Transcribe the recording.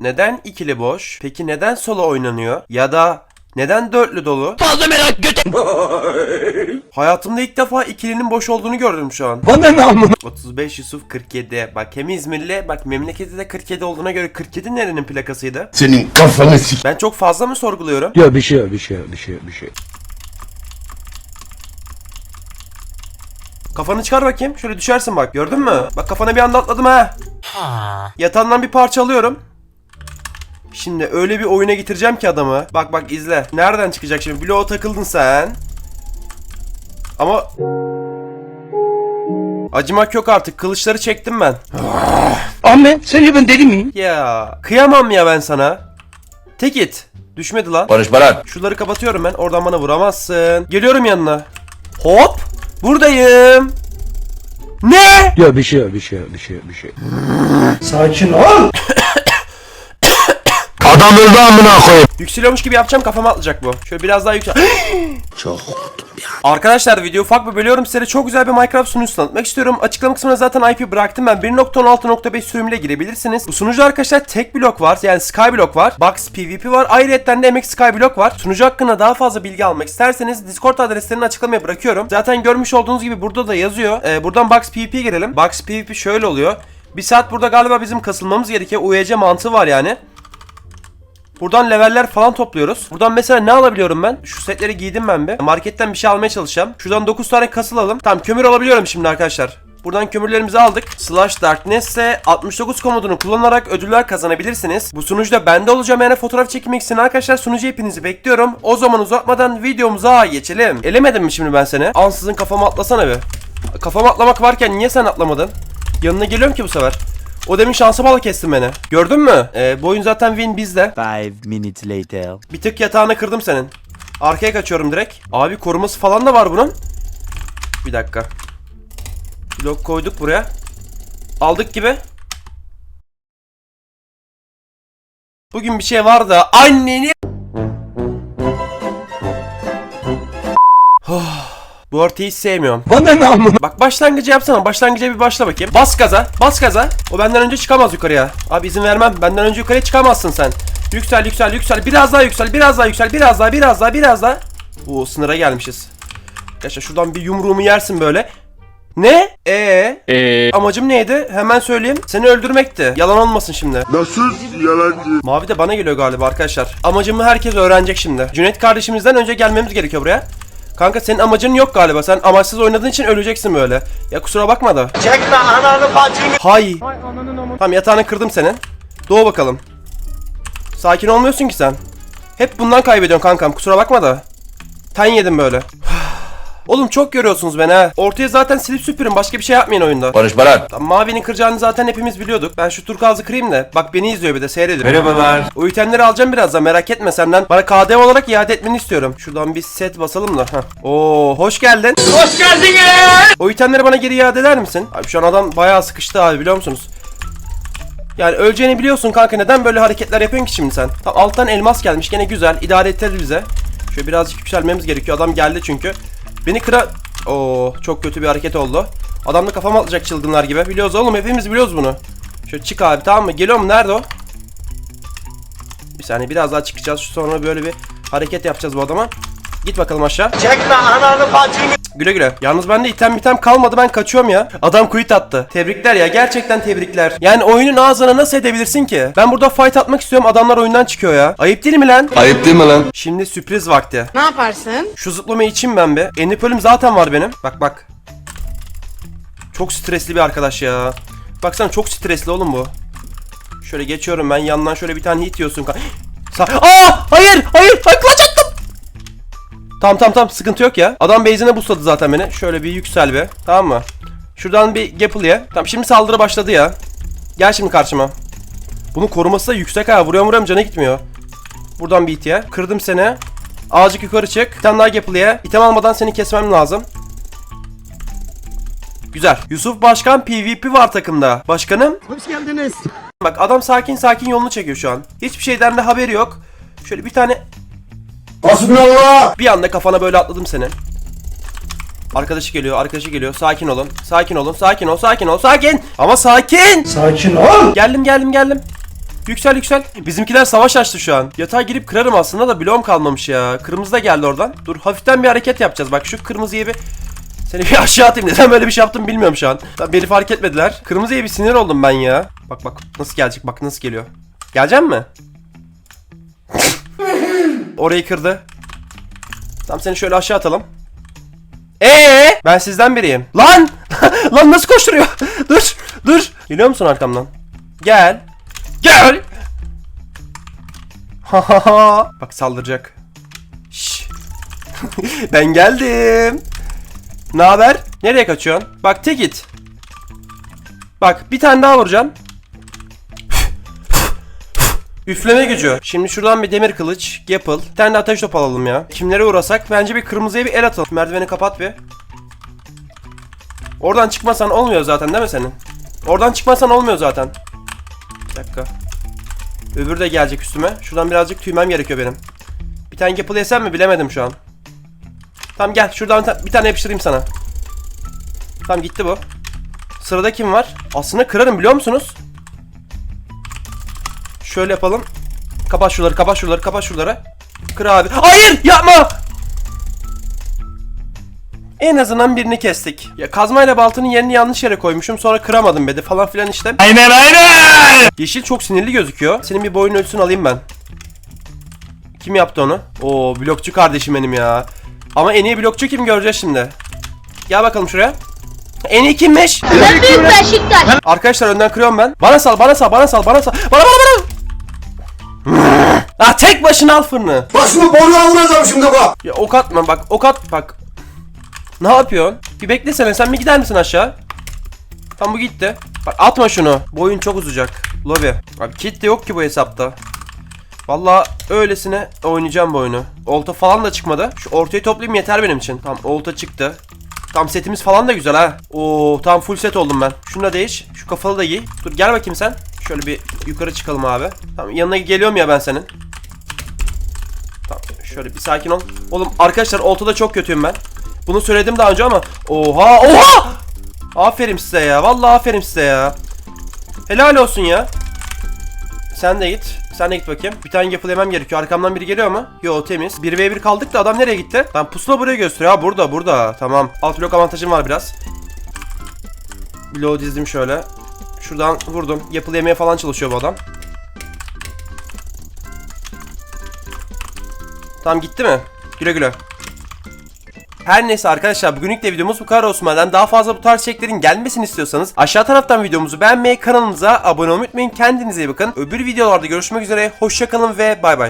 Neden ikili boş? Peki neden solo oynanıyor? Ya da neden dörtlü dolu? Fazla merak göte. Hayatımda ilk defa ikilinin boş olduğunu gördüm şu an. Bana ne amına? 35 Yusuf 47. Bak hem İzmirli bak memleketi de 47 olduğuna göre 47 nerenin plakasıydı? Senin kafanı sik. Ben çok fazla mı sorguluyorum? Ya bir şey bir şey bir şey bir şey. Kafanı çıkar bakayım. Şöyle düşersin bak. Gördün mü? Bak kafana bir anda atladım ha. Yatağından bir parça alıyorum. Şimdi öyle bir oyuna getireceğim ki adamı. Bak bak izle. Nereden çıkacak şimdi? Bloğa takıldın sen. Ama... Acımak yok artık. Kılıçları çektim ben. Ahmet sence ben deli miyim? Ya kıyamam ya ben sana. Tek it. Düşmedi lan. Konuşma lan. Şunları kapatıyorum ben. Oradan bana vuramazsın. Geliyorum yanına. Hop. Buradayım. Ne? Ya bir şey bir şey bir şey bir şey. Sakin ol. Öldü amına koyayım. Yükseliyormuş gibi yapacağım kafama atlayacak bu. Şöyle biraz daha yüksel. Çok. Arkadaşlar video ufak bir bölüyorum. Size çok güzel bir Minecraft sunucusu tanıtmak istiyorum. Açıklama kısmına zaten IP bıraktım ben. 1.16.5 sürümüyle girebilirsiniz. Bu sunucuda arkadaşlar tek blok var. Yani Skyblock var. Box PvP var. Ayrıca de MX Skyblock var. Sunucu hakkında daha fazla bilgi almak isterseniz Discord adreslerini açıklamaya bırakıyorum. Zaten görmüş olduğunuz gibi burada da yazıyor. Ee, buradan Box PvP'ye girelim. Box PvP şöyle oluyor. Bir saat burada galiba bizim kasılmamız gerekiyor. UEC mantığı var yani. Buradan leveller falan topluyoruz. Buradan mesela ne alabiliyorum ben? Şu setleri giydim ben bir. Marketten bir şey almaya çalışacağım. Şuradan 9 tane kasıl alalım. Tamam kömür alabiliyorum şimdi arkadaşlar. Buradan kömürlerimizi aldık. Slash Darkness ise 69 komutunu kullanarak ödüller kazanabilirsiniz. Bu sunucuda bende olacağım yani fotoğraf çekmek için arkadaşlar sunucu hepinizi bekliyorum. O zaman uzatmadan videomuza geçelim. Elemedim mi şimdi ben seni? Ansızın kafama atlasana bir. Kafama atlamak varken niye sen atlamadın? Yanına geliyorum ki bu sefer. O demin şansa bala kestin beni. Gördün mü? Ee, bu oyun zaten win bizde. Five minutes later. Bir tık yatağını kırdım senin. Arkaya kaçıyorum direkt. Abi koruması falan da var bunun. Bir dakika. Blok koyduk buraya. Aldık gibi. Bugün bir şey var da anneni... Bu ortayı hiç sevmiyorum. Bana ne amına? Bak başlangıcı yapsana. Başlangıca bir başla bakayım. Bas gaza. Bas gaza. O benden önce çıkamaz yukarıya. Abi izin vermem. Benden önce yukarıya çıkamazsın sen. Yüksel yüksel yüksel. Biraz daha yüksel. Biraz daha yüksel. Biraz daha biraz daha biraz daha. Oo sınıra gelmişiz. Yaşa şuradan bir yumruğumu yersin böyle. Ne? Ee? Eee. Amacım neydi? Hemen söyleyeyim. Seni öldürmekti. Yalan olmasın şimdi. Nasıl yalancı? Mavi de bana geliyor galiba arkadaşlar. Amacımı herkes öğrenecek şimdi. Cüneyt kardeşimizden önce gelmemiz gerekiyor buraya. Kanka senin amacın yok galiba. Sen amaçsız oynadığın için öleceksin böyle. Ya kusura bakma da. Çekme ananı bacını. Hay. Tamam yatağını kırdım senin. Doğu bakalım. Sakin olmuyorsun ki sen. Hep bundan kaybediyorsun kankam kusura bakma da. Ten yedim böyle. Oğlum çok görüyorsunuz beni ha. Ortaya zaten silip süpürün başka bir şey yapmayın oyunda. Lan. Tamam, mavinin kıracağını zaten hepimiz biliyorduk. Ben şu turkuazı kırayım da. Bak beni izliyor bir de seyrediyor. Merhabalar. O itemleri alacağım birazdan merak etme senden. Bana KDV olarak iade etmeni istiyorum. Şuradan bir set basalım da. Heh. Oo hoş geldin. Hoş geldiniz. O itemleri bana geri iade eder misin? Abi şu an adam bayağı sıkıştı abi biliyor musunuz? Yani öleceğini biliyorsun kanka neden böyle hareketler yapıyorsun ki şimdi sen? Tamam alttan elmas gelmiş gene güzel idare ettirdi bize. Şöyle birazcık yükselmemiz gerekiyor adam geldi çünkü. Beni kıra... Oo çok kötü bir hareket oldu. Adam da kafama atacak çılgınlar gibi. Biliyoruz oğlum hepimiz biliyoruz bunu. Şöyle çık abi tamam mı? Geliyor mu? Nerede o? Bir saniye biraz daha çıkacağız. Sonra böyle bir hareket yapacağız bu adama. Git bakalım aşağı. Çekme ananı bacını. Güle güle. Yalnız bende item item kalmadı ben kaçıyorum ya. Adam quit attı. Tebrikler ya gerçekten tebrikler. Yani oyunun ağzına nasıl edebilirsin ki? Ben burada fight atmak istiyorum adamlar oyundan çıkıyor ya. Ayıp değil mi lan? Ayıp değil mi lan? Şimdi sürpriz vakti. Ne yaparsın? Şu zıplamayı için ben be. Enipölüm zaten var benim. Bak bak. Çok stresli bir arkadaş ya. Baksana çok stresli oğlum bu. Şöyle geçiyorum ben yandan şöyle bir tane hit yiyorsun. Sa- Aa! Hayır! Hayır! Attım! Tamam tamam tamam sıkıntı yok ya. Adam base'ine busladı zaten beni. Şöyle bir yüksel be. Tamam mı? Şuradan bir gapple ye. Tamam şimdi saldırı başladı ya. Gel şimdi karşıma. Bunun koruması da yüksek ha. Vuruyorum vuruyorum cana gitmiyor. Buradan bir it ye. Kırdım seni. Azıcık yukarı çık. Bir tane daha yapılıya. İtem almadan seni kesmem lazım. Güzel. Yusuf Başkan PvP var takımda. Başkanım. Hoş geldiniz. Bak adam sakin sakin yolunu çekiyor şu an. Hiçbir şeyden de haberi yok. Şöyle bir tane Hasbunallah. bir anda kafana böyle atladım senin. Arkadaşı geliyor, arkadaşı geliyor. Sakin olun. Sakin olun. Sakin ol, sakin ol, sakin. Ama sakin. Sakin ol. Geldim, geldim, geldim. Yüksel yüksel. Bizimkiler savaş açtı şu an. Yatağa girip kırarım aslında da bloğum kalmamış ya. Kırmızı da geldi oradan. Dur hafiften bir hareket yapacağız. Bak şu kırmızıyı bir seni bir aşağı atayım. Neden böyle bir şey yaptım bilmiyorum şu an. Beni fark etmediler. Kırmızıya bir sinir oldum ben ya. Bak bak nasıl gelecek bak nasıl geliyor. Gelecek mi? Orayı kırdı. Tamam seni şöyle aşağı atalım. Ee, ben sizden biriyim. Lan! Lan nasıl koşturuyor? dur, dur. Geliyor musun arkamdan? Gel. Gel. Bak saldıracak. Şş. ben geldim. Ne haber? Nereye kaçıyorsun? Bak tek git. Bak bir tane daha vuracağım. Üfleme gücü. Şimdi şuradan bir demir kılıç, gapple. Bir tane de ateş top alalım ya. Kimlere uğrasak bence bir kırmızıya bir el atalım. Merdiveni kapat bir. Oradan çıkmasan olmuyor zaten değil mi senin? Oradan çıkmasan olmuyor zaten. Bir dakika. Öbürü de gelecek üstüme. Şuradan birazcık tüymem gerekiyor benim. Bir tane gapple yesem mi bilemedim şu an. Tamam gel şuradan bir bir tane yapıştırayım sana. Tamam gitti bu. Sırada kim var? Aslında kırarım biliyor musunuz? Şöyle yapalım. Kapat şuraları, kapat şuraları, kapat şuraları. Kır abi. Hayır, yapma. En azından birini kestik. Ya kazmayla baltanın yerini yanlış yere koymuşum. Sonra kıramadım bedi falan filan işte. Aynen aynen. Yeşil çok sinirli gözüküyor. Senin bir boyun ölçüsünü alayım ben. Kim yaptı onu? Oo blokçu kardeşim benim ya. Ama en iyi blokçu kim göreceğiz şimdi. Gel bakalım şuraya. En iyi kimmiş? Ben büyük Beşiktaş. Arkadaşlar önden kırıyorum ben. Bana sal, bana sal, bana sal, bana sal. Bana bana bana. Ah tek başına al fırını. Başımı boruya vuracağım şimdi bak. Ya ok atma bak, ok at bak. Ne yapıyorsun? Bir beklesene sen bir gider misin aşağı? Tam bu gitti. Bak atma şunu. Bu oyun çok uzayacak. Lobi. Abi kit de yok ki bu hesapta. Vallahi öylesine oynayacağım bu oyunu. Olta falan da çıkmadı. Şu ortayı toplayayım yeter benim için. Tam olta çıktı. Tam setimiz falan da güzel ha. Oo tam full set oldum ben. Şunu da değiş. Şu kafalı da giy. Dur gel bakayım sen. Şöyle bir yukarı çıkalım abi. Tamam yanına geliyorum ya ben senin. Tamam şöyle bir sakin ol. Oğlum arkadaşlar oltada çok kötüyüm ben. Bunu söyledim daha önce ama oha oha! Aferin size ya. Vallahi aferin size ya. Helal olsun ya. Sen de git. Sen de git bakayım. Bir tane yapıl yemem gerekiyor. Arkamdan biri geliyor mu? Yo temiz. 1v1 kaldık da adam nereye gitti? Tamam pusula buraya gösteriyor. Ha burada burada. Tamam. Alt blok avantajım var biraz. Bloğu dizdim şöyle. Şuradan vurdum. Yapılı yemeye falan çalışıyor bu adam. Tamam gitti mi? Güle güle. Her neyse arkadaşlar bugünlük de videomuz bu kadar olsun. Benden daha fazla bu tarz içeriklerin gelmesini istiyorsanız aşağı taraftan videomuzu beğenmeyi, kanalımıza abone olmayı unutmayın. Kendinize iyi bakın. Öbür videolarda görüşmek üzere. Hoşçakalın ve bay bay.